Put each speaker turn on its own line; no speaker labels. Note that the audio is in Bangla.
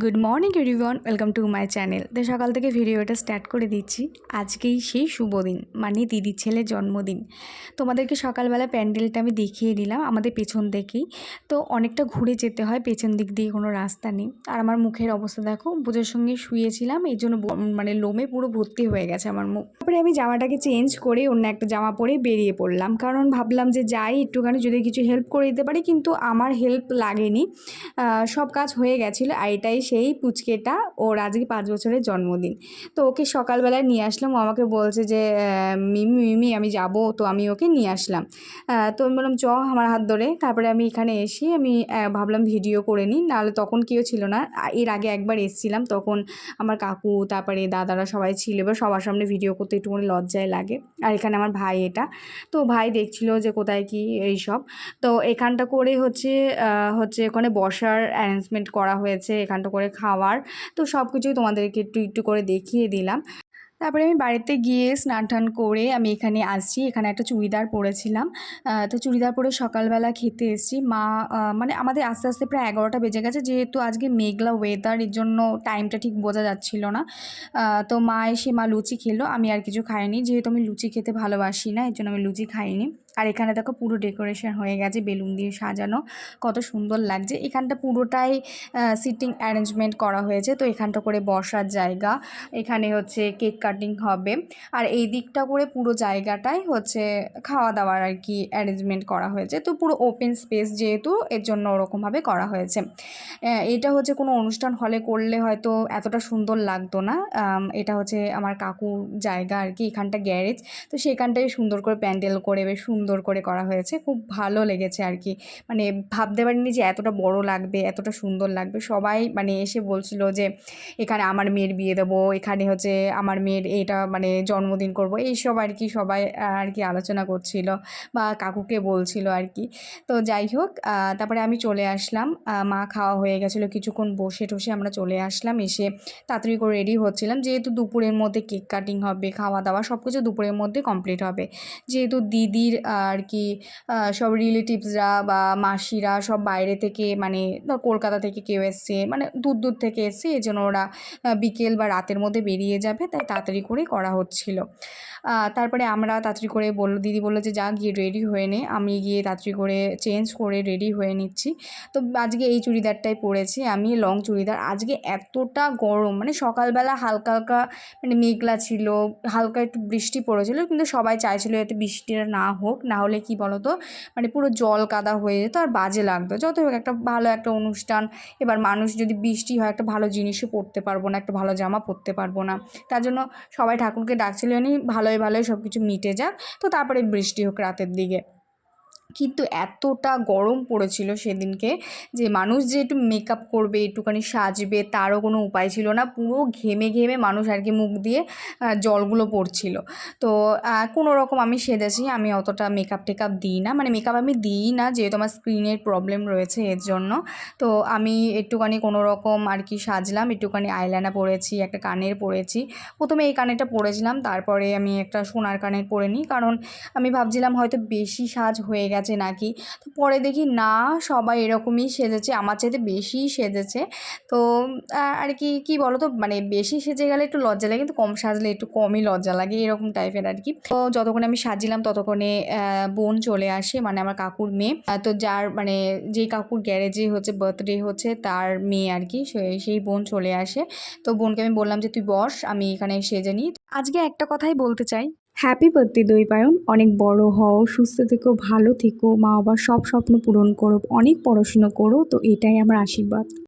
Good morning everyone welcome to my channel তো সকাল থেকে ভিডিওটা স্টার্ট করে দিচ্ছি। আজকেই সেই শুভ দিন মানে দিদির ছেলের জন্মদিন। তোমাদেরকে সকালবেলা প্যান্ডেলটা আমি দেখিয়ে দিলাম আমাদের পেছন থেকেই। তো অনেকটা ঘুরে যেতে হয়, পেছন দিক দিয়ে কোনো রাস্তা নেই। আর আমার মুখের অবস্থা দেখো, পুজোর সঙ্গে শুয়েছিলাম, এই জন্য মানে লোমে পুরো ভর্তি হয়ে গেছে আমার মুখ। তারপরে আমি জামাটাকে চেঞ্জ করে অন্য একটা জামা পরে বেরিয়ে পড়লাম। কারণ ভাবলাম যে যাই, একটুখানি যদি কিছু হেল্প করে দিতে পারি, কিন্তু আমার হেল্প লাগেনি। সব কাজ হয়ে গেছিল, আর এটাই সেই পুচকেটা ওর আজকে পাঁচ বছরের জন্মদিন। তো ওকে সকালবেলায় নিয়ে আসলাম। আমাকে বলছে যে মিমি মিমি, আমি যাব। তো আমি ওকে নিয়ে আসলাম। তো আমি বললাম, চ, আমার হাত ধরে। তারপরে আমি এখানে এসে আমি ভাবলাম ভিডিও করে নিই। নাহলে তখন কেউ ছিল না। এর আগে একবার এসেছিলাম। তখন আমার কাকু, তারপরে দাদারা সবাই ছিল। এবার সবার সামনে ভিডিও করতে একটুখানি লজ্জায় লাগে। আর এখানে আমার ভাই এটা। তো ভাই দেখছিল যে কোথায় কি এইসব তো এখানটা করে হচ্ছে হচ্ছে ওখানে বসার অ্যারেঞ্জমেন্ট করা হয়েছে। এখানটা করে খাওয়ার। তো সব কিছুই তোমাদেরকে একটু একটু করে দেখিয়ে দিলাম। তারপরে আমি বাড়িতে গিয়ে স্নান টান করে আমি এখানে আসছি। এখানে একটা চুড়িদার পরেছিলাম। তো চুড়িদার পরে সকালবেলা খেতে এসেছি। মা মানে আমাদের আস্তে আস্তে প্রায় এগারোটা বেজে গেছে। যেহেতু আজকে মেঘলা ওয়েদার এর জন্য টাইমটা ঠিক বোঝা যাচ্ছিল না। তো মা এসে মা লুচি খেলো। আমি আর কিছু খাইনি। যেহেতু আমি লুচি খেতে ভালোবাসি না, এর জন্য আমি লুচি খাইনি। আর এখানে দেখো পুরো ডেকোরেশন হয়ে গেছে, বেলুন দিয়ে সাজানো, কত সুন্দর লাগছে। এখানটা পুরোটাই সিটিং অ্যারেঞ্জমেন্ট করা হয়েছে, তো এখানটা করে বসার জায়গা, এখানে হচ্ছে কেক কাটিং হবে। আর এই দিকটা করে পুরো জায়গাটাই হচ্ছে খাওয়া দাওয়ার আর কি অ্যারেঞ্জমেন্ট করা হয়েছে, তো পুরো ওপেন স্পেস যেহেতু এর জন্য ওরকমভাবে করা হয়েছে। এটা হচ্ছে কোনো অনুষ্ঠান হলে করলে হয়তো এতটা সুন্দর লাগতো না এটা হচ্ছে আমার কাকুর জায়গা আর কি, এখানটা গ্যারেজ, তো সেখানটাই সুন্দর করে প্যান্ডেল করে, বেশ করে করা হয়েছে। খুব ভালো লেগেছে আর কি মানে ভাবতে পারিনি যে এতটা বড় লাগবে, এতটা সুন্দর লাগবে। সবাই মানে এসে বলছিল যে, এখানে আমার মেয়ের বিয়ে দেবো, এখানে হচ্ছে আমার মেয়ের এটা মানে জন্মদিন করব। এইসব আর কি সবাই আর কি আলোচনা করছিল বা কাকুকে বলছিল আর কি তো যাই হোক তারপরে আমি চলে আসলাম। মা খাওয়া হয়ে গেছিল, কিছুক্ষণ বসে টসে আমরা চলে আসলাম। এসে তাড়াতাড়ি করে রেডি হচ্ছিলাম। যেহেতু দুপুরের মধ্যে কেক কাটিং হবে, খাওয়া দাওয়া সব কিছু দুপুরের মধ্যে কমপ্লিট হবে। যেহেতু দিদির আর কি সব রিলেটিভসরা বা মাসিরা সব বাইরে থেকে মানে ধর কলকাতা থেকে কেউ এসছে মানে দূর দূর থেকে এসছে, এই জন্য ওরা বিকেল বা রাতের মধ্যে বেরিয়ে যাবে, তাই তাড়াতাড়ি করে করা হচ্ছিল। তারপরে আমরা তাড়াতাড়ি করে বলল, দিদি বলল যে, যা, গিয়ে রেডি হয়ে নে। আমি গিয়ে তাড়াতাড়ি করে চেঞ্জ করে রেডি হয়ে নিচ্ছি। তো আজকে এই চুড়িদারটাই পরেছি, আমি লং চুড়িদার। আজকে এতটা গরম মানে সকালবেলা হালকা হালকা মানে মেঘলা ছিল, হালকা একটু বৃষ্টি পড়েছিল, কিন্তু সবাই চাইছিল যাতে বৃষ্টিটা না হোক। না হলে কি বলতো? মানে পুরো জল কাদা হয়ে যেত আর বাজে লাগতো। যত হোক একটা ভালো একটা অনুষ্ঠান, এবার মানুষ যদি বৃষ্টি হয় একটা ভালো জিনিসও পরতে পারব না, একটা ভালো জামা পরতে পারব না। তার জন্য সবাই ঠাকুরকে ডাকছিলেন ভালোই ভালোই সব কিছু মিটে যাক। তো তারপরে বৃষ্টি হোক রাতের দিকে। কিন্তু এতটা গরম পড়েছিল সেদিনকে যে মানুষ যে একটু মেকআপ করবে, একটুখানি সাজবে তারও কোনো উপায় ছিল না। পুরো ঘেমে ঘেমে মানুষ আর কি মুখ দিয়ে জলগুলো পড়ছিল। তো কোনো রকম আমি সেজেছি, আমি অতটা মেকআপ টেকআপ দিই না। মানে মেকআপ আমি দিই না, যেহেতু আমার স্ক্রিনের প্রবলেম রয়েছে এর জন্য। তো আমি একটুখানি কোনো রকম আর কি সাজলাম, একটুখানি আইলাইনার পরেছি, একটা কানের পরেছি। প্রথমে এই কানেরটা পরেছিলাম, তারপরে আমি একটা সোনার কানের পরে নিই। কারণ আমি ভাবছিলাম হয়তো বেশি সাজ হয়ে গেছে নাকি? তো পরে দেখি না, সবাই এরকমই সেজেছে, আমার চাইতে বেশি সেজেছে। তো আর কি কি বলো তো মানে বেশি সেজে গেলে একটু লজ্জা লাগে, কিন্তু কম সাজলে একটু কমই লজ্জা লাগে, এরকম টাইপের আর কি। তো যতক্ষণে আমি সাজিলাম, ততক্ষণে বোন চলে আসে মানে আমার কাকুর মেয়ে। তো যার মানে যেই কাকুর গ্যারেজে হচ্ছে বার্থডে হচ্ছে, তার মেয়ে আর কি সেই বোন চলে আসে। তো বোনকে আমি বললাম যে, তুই বস, আমি এখানে সেজে নিই। আজকে একটা কথাই বলতে চাই। হ্যাপি বার্থডে দই পায়ন অনেক বড় হও, সুস্থ থেকো, ভালো থেকো। মা বাবার সব স্বপ্ন পূরণ করো, অনেক পড়াশুনো করো, তো এটাই আমার আশীর্বাদ।